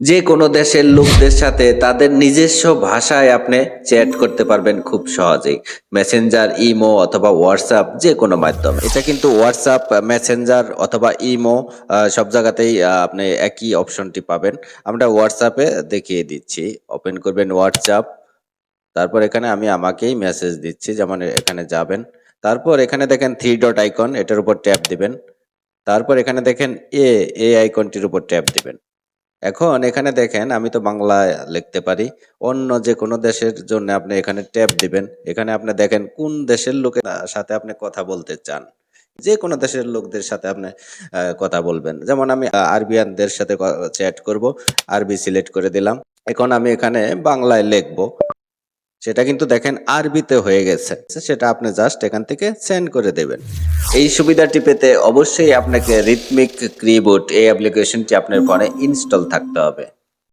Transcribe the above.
যে কোনো দেশের লোকদের সাথে তাদের নিজস্ব ভাষায় আপনি চ্যাট করতে পারবেন খুব সহজেই। মেসেঞ্জার ইমো অথবা হোয়াটসঅ্যাপ যে কোনো মাধ্যমে। এটা কিন্তু হোয়াটসঅ্যাপ মেসেঞ্জার অথবা ইমো সব জায়গাতেই আপনি একই অপশনটি পাবেন। আমরা হোয়াটসঅ্যাপে দেখিয়ে দিচ্ছি। ওপেন করবেন হোয়াটসঅ্যাপ তারপর এখানে আমি আমাকেই মেসেজ দিচ্ছি যেমন এখানে যাবেন। তারপর এখানে দেখেন থ্রি ডট আইকন এটার উপর ট্যাপ দিবেন। তারপর এখানে দেখেন এ এ আইকনটির উপর ট্যাপ দিবেন। এখন এখানে দেখেন, আমি তো বাংলা লিখতে পারি। অন্য যে কোনো দেশের জন্য আপনি এখানে ট্যাপ দিবেন। এখানে আপনি দেখেন কোন দেশের লোকের সাথে আপনি কথা বলতে চান। যে কোনো দেশের লোকদের সাথে আপনি কথা বলবেন। যেমন আমি আরবিয়ানদের সাথে চ্যাট করব, আরবি সিলেক্ট করে দিলাম। এখন আমি এখানে বাংলায় লিখব। সেটা কিন্তু দেখেন আরবিতে হয়ে গেছে। সেটা আপনি জাস্ট এখান থেকে সেন্ড করে দেবেন। এই সুবিধাটি পেতে অবশ্যই আপনাকে রিথমিক ক্রিবোর্ড এই অ্যাপ্লিকেশনটি আপনার ফোনে ইনস্টল থাকতে হবে।